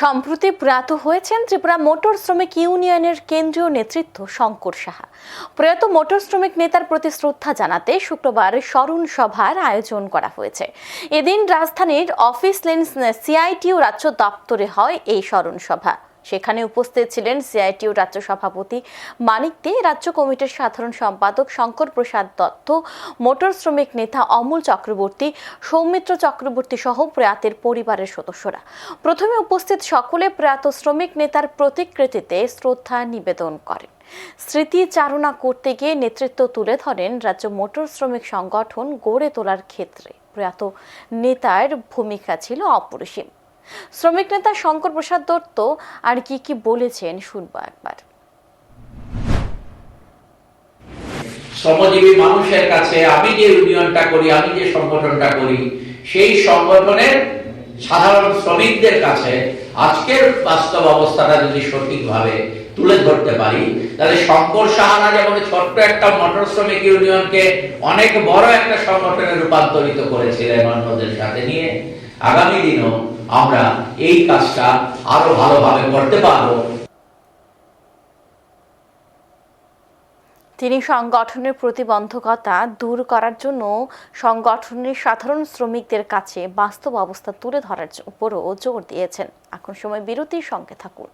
সম্প্রতি প্রয়াত হয়েছেন ত্রিপুরা মোটর শ্রমিক ইউনিয়নের কেন্দ্রীয় নেতৃত্ব শঙ্কর সাহা। প্রয়াত মোটর শ্রমিক নেতার প্রতি শ্রদ্ধা জানাতে শুক্রবার স্মরণ সভার আয়োজন করা হয়েছে। এদিন রাজধানীর অফিস লেন্স, সিআইটিউ রাজ্য দপ্তরে হয় এই স্মরণ সভা। সেখানে উপস্থিত ছিলেন সিআইটিউ রাজ্য সভাপতি মানিক দে, রাজ্য কমিটির সাধারণ সম্পাদক শঙ্কর প্রসাদ দত্ত, মোটর শ্রমিক নেতা অমল চক্রবর্তী, সৌমিত্র চক্রবর্তী সহ প্রয়াতের পরিবারের সদস্যরা। প্রথমে উপস্থিত সকলে প্রয়াত শ্রমিক নেতার প্রতিকৃতিতে শ্রদ্ধা নিবেদন করেন। স্মৃতিচারণা করতে গিয়ে নেতৃত্ব তুলে ধরেন রাজ্য মোটর শ্রমিক সংগঠন গড়ে তোলার ক্ষেত্রে। প্রয়াত নেতার ভূমিকা ছিল অপরিসীম। শ্রমিক নেতা শঙ্কর প্রসাদ দত্ত আর কি কি বলেছেন শুনব একবার। শ্রমজীবী মানুষের কাছে আমি যে ইউনিয়নটা করি, আমি যে সংগঠনটা করি, সেই সংগঠনের সাধারণ শ্রমিকদের কাছে আজকের বাস্তব অবস্থাটা যদি সঠিকভাবে তুলে ধরতে পারি, তাহলে শঙ্কর সাহানা যেমন ছোট্ট একটা মোটর শ্রমিক ইউনিয়নকে অনেক বড় একটা সংগঠনে রূপান্তরিত করেছিলেন অন্যদের সাথে নিয়ে, আগামী দিনও আমরা এই কাজটা আরও ভালোভাবে করতে পারব। তিনি সংগঠনের প্রতিবন্ধকতা দূর করার জন্য সংগঠনের সাধারণ শ্রমিকদের কাছে বাস্তব অবস্থা তুলে ধরার উপরও জোর দিয়েছেন। এখন সময় বিরতির সঙ্গে থাকুন।